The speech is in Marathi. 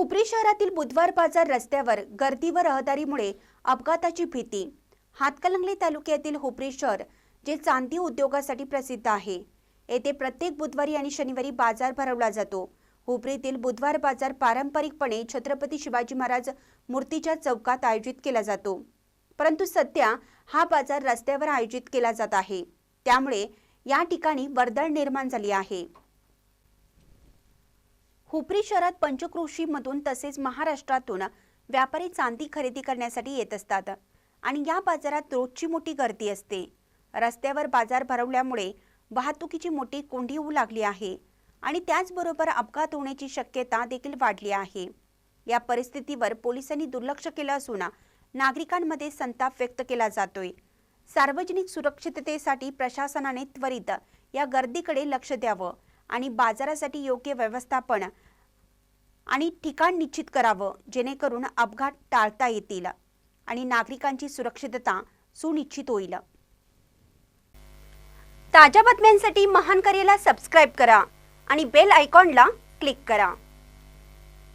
हुपरी शहरातील बुधवार बाजार रस्त्यावर गर्दी व रहदारीमुळे अपघाताची भीती. हातकलंगले तालुक्यातील हुपरी शहर जे चांदी उद्योगासाठी प्रसिद्ध आहे येथे प्रत्येक बुधवारी आणि शनिवारी बाजार भरवला जातो. हुपरीतील बुधवार बाजार पारंपरिकपणे छत्रपती शिवाजी महाराज मूर्तीच्या चौकात आयोजित केला जातो. परंतु सध्या हा बाजार रस्त्यावर आयोजित केला जात आहे. त्यामुळे या ठिकाणी वर्दळ निर्माण झाली आहे. हुपरी शहरात पंचक्रोशीमधून तसेच महाराष्ट्रातून व्यापारी चांदी खरेदी करण्यासाठी येत असतात आणि या बाजारात रोजची मोठी गर्दी असते. रस्त्यावर बाजार भरवल्यामुळे वाहतुकीची मोठी कोंडी होऊ लागली आहे आणि त्याचबरोबर अपघात होण्याची शक्यता देखील वाढली आहे. या परिस्थितीवर पोलिसांनी दुर्लक्ष केलं असून नागरिकांमध्ये संताप व्यक्त केला जातोय. सार्वजनिक सुरक्षिततेसाठी प्रशासनाने त्वरित या गर्दीकडे लक्ष द्यावं. आणि बाजारासाठी योग्य व्यवस्थापन आणि ठिकाण निश्चित करावं जेणेकरून अपघात टाळता येतील आणि नागरिकांची सुरक्षितता सुनिश्चित होईल. ताज्या बातम्यांसाठी महान करेला सबस्क्राईब करा आणि बेल आयकॉनला क्लिक करा.